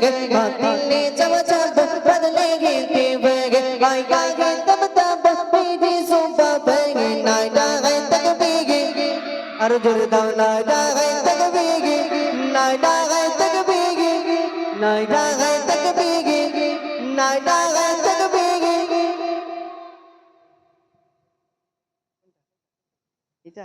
तेवर बातिल ने जब जब बदलेंगे तेवर आएगा है तब तब मेरी सुबह बगे नायदा है तकबीर अरे जुर्दा नायदा है तकबीर नायदा है तकबीर नायदा है तकबीर नायदा है तकबीर এটা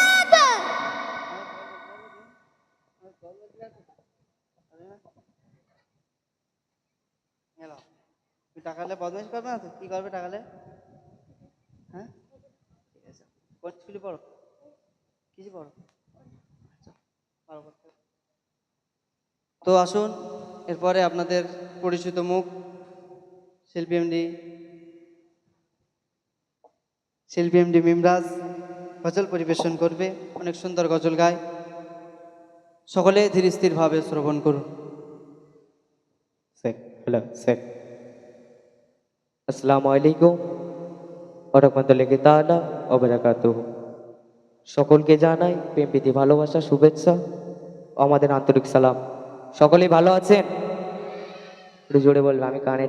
টাকালে বদমাইশ করবে না তো? কি করবে টাকালে হ্যাঁ? ঠিক আছে। পড়ো। কিছু পড়ো? আচ্ছা। তো আসুন, এরপরে আপনাদের পরিচিত মুখ, শিল্পী এমডি শিল্পী এমডি মিমরাজ গজল পরিবেশন করবে। অনেক সুন্দর গজল গায়। সকলে ধীর স্থিরভাবে শ্রবণ করুন। আসসালামু আলাইকুম। ওরহমতুল্লাহি তাআলা ওয়া বারাকাতুহু সকলকে জানাই প্রেম, প্রীতি, ভালোবাসা, শুভেচ্ছা আমাদের আন্তরিক সালাম। সকলেই ভালো আছেন? একটু জোরে বলবে, আমি কানে